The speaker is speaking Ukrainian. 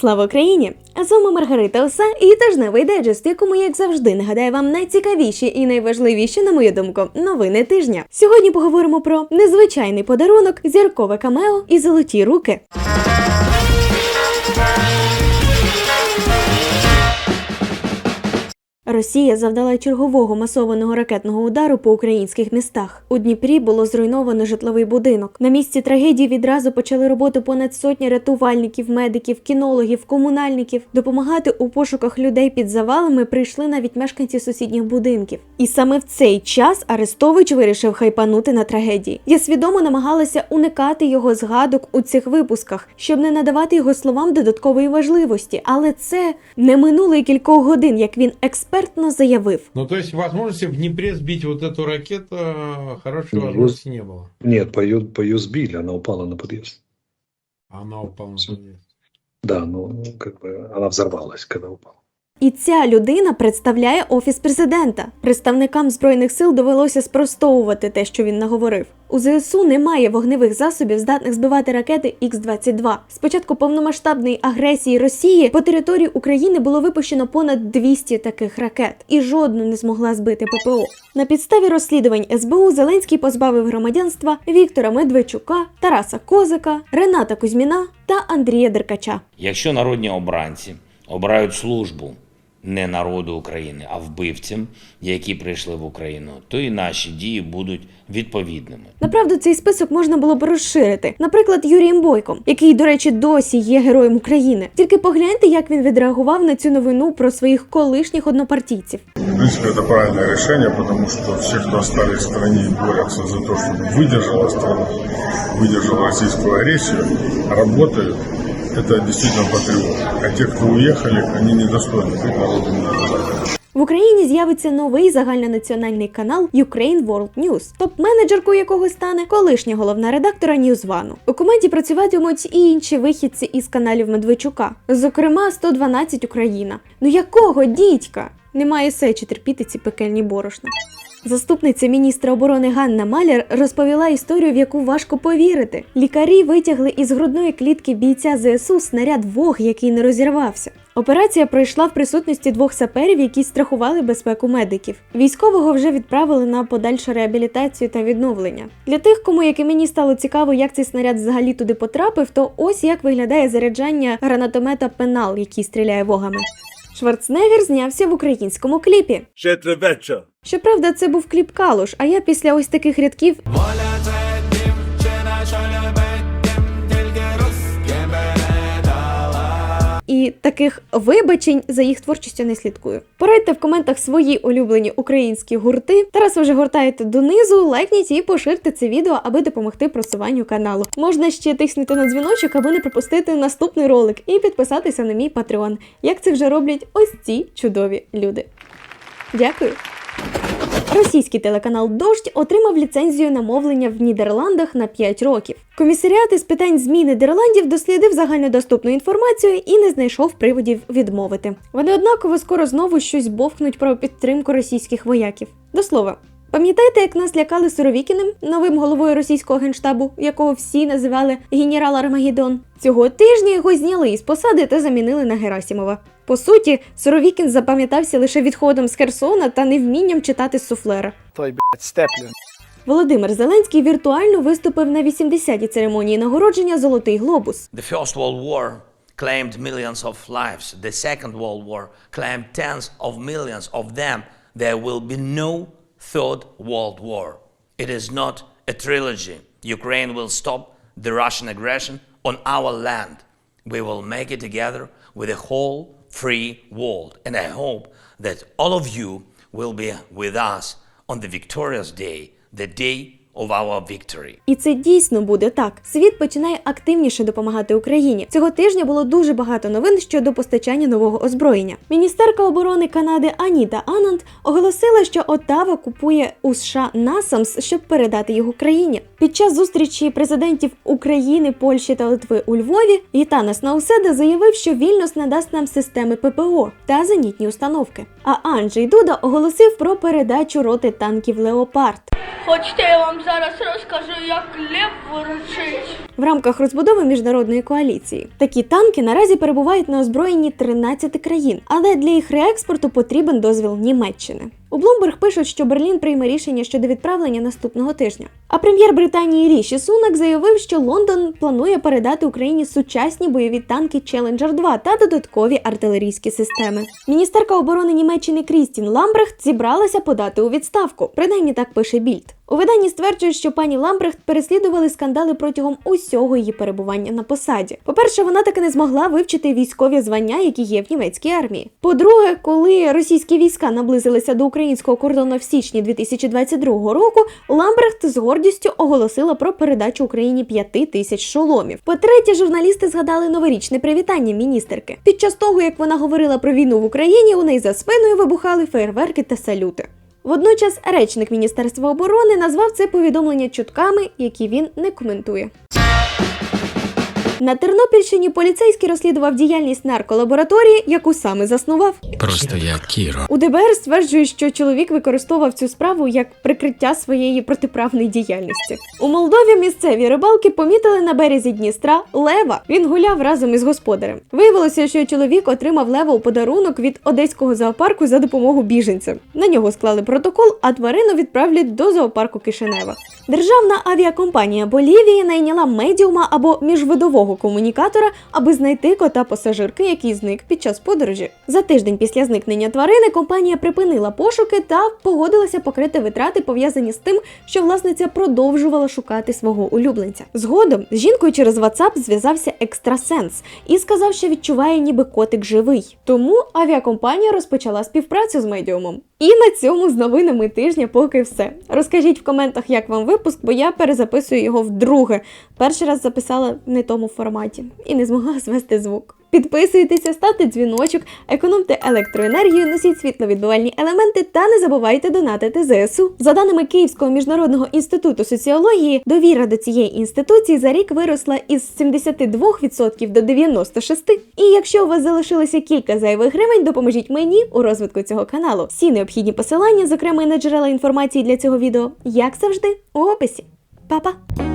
Слава Україні! А з вами Маргарита Оса і тижневий дайджест, в якому, як завжди, нагадаю вам найцікавіші і найважливіші, на мою думку, новини тижня. Сьогодні поговоримо про незвичайний подарунок, зіркове камео і золоті руки. Росія завдала чергового масованого ракетного удару по українських містах. У Дніпрі було зруйновано житловий будинок. На місці трагедії відразу почали роботу понад сотні рятувальників, медиків, кінологів, комунальників. Допомагати у пошуках людей під завалами прийшли навіть мешканці сусідніх будинків. І саме в цей час Арестович вирішив хайпанути на трагедії. Я свідомо намагалася уникати його згадок у цих випусках, щоб не надавати його словам додаткової важливості. Але це не минуло кількох годин, як він експертно заявив. Ну, то есть возможности в Днепре сбить вот эту ракету э, хорошей Ну, возможности не было. Нет, по ее, по ее сбили, она упала на подъезд. Она упала на подъезд. Да, ну, как бы она взорвалась, когда упала. І ця людина представляє офіс президента. Представникам збройних сил довелося спростовувати те, що він наговорив. У ЗСУ немає вогневих засобів, здатних збивати ракети Х-22. З початку повномасштабної агресії Росії по території України було випущено понад 200 таких ракет, і жодну не змогла збити ППО. На підставі розслідувань СБУ Зеленський позбавив громадянства Віктора Медведчука, Тараса Козика, Рената Кузьміна та Андрія Деркача. Якщо народні обранці обирають службу не народу України, а вбивцям, які прийшли в Україну, то і наші дії будуть відповідними. Направду цей список можна було б розширити. Наприклад, Юрієм Бойком, який, до речі, досі є героєм України. Тільки погляньте, як він відреагував на цю новину про своїх колишніх однопартійців. В принципе, это правильное решение, потому что все, кто остались в стране и борются за то, чтобы выдержала страна, выдержала российскую агрессию, работают. Это действительно патриоты. А те, кто уехали, они недостойны быть народом мира. В Україні з'явиться новий загальнонаціональний канал Ukraine World News, топ-менеджеркою якого стане колишня головна редактора Ньюзвану. У команді працюватимуть і інші вихідці із каналів Медведчука, зокрема 112 Україна. Ну якого дідька? Немає сечі терпіти ці пекельні борошна. Заступниця міністра оборони Ганна Маляр розповіла історію, в яку важко повірити. Лікарі витягли із грудної клітки бійця ЗСУ снаряд вог, який не розірвався. Операція пройшла в присутності двох саперів, які страхували безпеку медиків. Військового вже відправили на подальшу реабілітацію та відновлення. Для тих, кому як і мені стало цікаво, як цей снаряд взагалі туди потрапив, то ось як виглядає заряджання гранатомета Пенал, який стріляє вогами. Шварценеггер знявся в українському кліпі. Ще вечір. Щоправда, це був кліп Калуш, а я після ось таких рядків таких вибачень за їх творчістю не слідкую. Порадьте в коментах свої улюблені українські гурти. Зараз ви вже гортаєте донизу, лайкніть і поширте це відео, аби допомогти просуванню каналу. Можна ще тиснути на дзвіночок, аби не пропустити наступний ролик, і підписатися на мій патреон, як це вже роблять ось ці чудові люди. Дякую. Російський телеканал Дождь отримав ліцензію на мовлення в Нідерландах на 5 років. Комісаріат із питань ЗМІ Нідерландів дослідив загальнодоступну інформацію і не знайшов приводів відмовити. Вони однаково скоро знову щось бовкнуть про підтримку російських вояків. До слова. Пам'ятаєте, як нас лякали Суровікіним, новим головою російського генштабу, якого всі називали генерал Армагеддон? Цього тижня його зняли із посади та замінили на Герасімова. По суті, Суровікін запам'ятався лише відходом з Херсона та невмінням читати з суфлера. Той, блядь, Степлін. Володимир Зеленський віртуально виступив на 80-й церемонії нагородження Золотий глобус. The First World War claimed millions of lives. The Second World War claimed tens of millions of them. There will be no Third World War. It is not a trilogy. Ukraine will stop the Russian aggression on our land. We will make it together with a whole free world. And I hope that all of you will be with us on the victorious day, the day of our victory. І це дійсно буде так. Світ починає активніше допомагати Україні. Цього тижня було дуже багато новин щодо постачання нового озброєння. Міністерка оборони Канади Аніта Ананд оголосила, що Оттава купує у США NASAMS, щоб передати їх Україні. Під час зустрічі президентів України, Польщі та Литви у Львові Гітанас Науседа заявив, що Вільнюс надасть нам системи ППО та зенітні установки. А Анджей Дуда оголосив про передачу роти танків Леопард. Хочете, я вам зараз розкажу, як лев ворочить. В рамках розбудови міжнародної коаліції. Такі танки наразі перебувають на озброєнні 13 країн, але для їх реекспорту потрібен дозвіл Німеччини. У Bloomberg пишуть, що Берлін прийме рішення щодо відправлення наступного тижня. А прем'єр Британії Ріші Сунак заявив, що Лондон планує передати Україні сучасні бойові танки Challenger 2 та додаткові артилерійські системи. Міністерка оборони Німеччини Крістін Ламбрехт зібралася подати у відставку. Принаймні так пише Більд. У виданні стверджують, що пані Ламбрехт переслідували скандали протягом усього її перебування на посаді. По-перше, вона таки не змогла вивчити військові звання, які є в німецькій армії. По-друге, коли російські війська наблизилися до українського кордону в січні 2022 року, Ламбрехт з гордістю оголосила про передачу Україні п'яти тисяч шоломів. По-третє, журналісти згадали новорічне привітання міністерки. Під час того, як вона говорила про війну в Україні, у неї за спиною вибухали фейерверки та салюти. Водночас речник Міністерства оборони назвав це повідомлення чутками, які він не коментує. На Тернопільщині поліцейський розслідував діяльність нарколабораторії, яку саме заснував. Просто як Кіро. У ДБР стверджують, що чоловік використовував цю справу як прикриття своєї протиправної діяльності. У Молдові місцеві рибалки помітили на березі Дністра лева. Він гуляв разом із господарем. Виявилося, що чоловік отримав лева у подарунок від одеського зоопарку за допомогу біженцям. На нього склали протокол, а тварину відправлять до зоопарку Кишинева. Державна авіакомпанія Болівії найняла медіума або міжвидового комунікатора, аби знайти кота пасажирки, який зник під час подорожі. За тиждень після зникнення тварини компанія припинила пошуки та погодилася покрити витрати, пов'язані з тим, що власниця продовжувала шукати свого улюбленця. Згодом з жінкою через WhatsApp зв'язався екстрасенс і сказав, що відчуває, ніби котик живий. Тому авіакомпанія розпочала співпрацю з медіумом. І на цьому з новинами тижня поки все. Розкажіть в коментах, як вам випуск, бо я перезаписую його вдруге. Перший раз записала не тому форматі і не змогла звести звук. Підписуйтеся, ставте дзвіночок, економте електроенергію, носіть світловідбивальні елементи та не забувайте донатити ЗСУ. За даними Київського міжнародного інституту соціології, довіра до цієї інституції за рік виросла із 72% до 96%. І якщо у вас залишилося кілька зайвих гривень, допоможіть мені у розвитку цього каналу. Всі необхідні посилання, зокрема і на джерела інформації для цього відео, як завжди, у описі. Па-па!